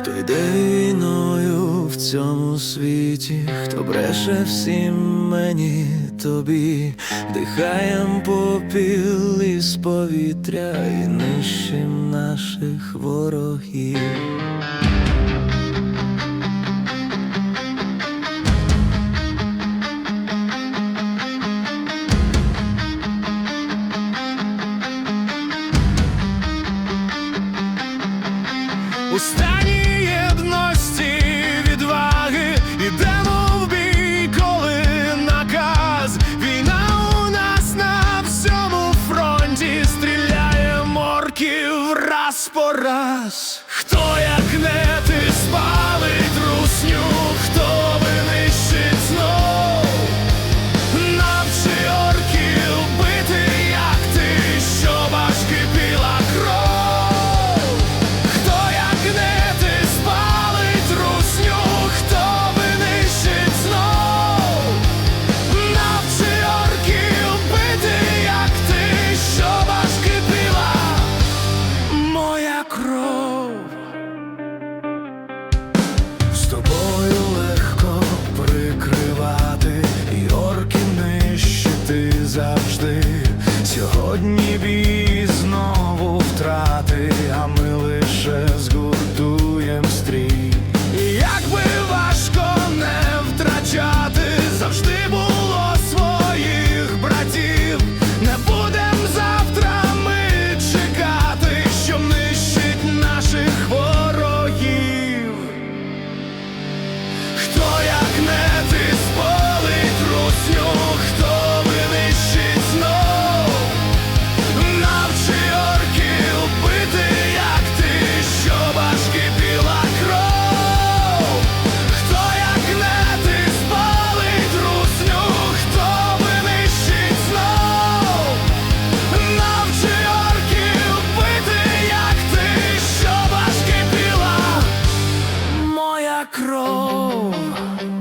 хто йде в цьому світі, хто бреше всім мені тобі, дихаєм попіл із повітря і нищим наших ворогів. Устань! раз. Хто я? тобою легко прикривати, і орки нищити завжди. Сьогодні бій знову втрати. а home.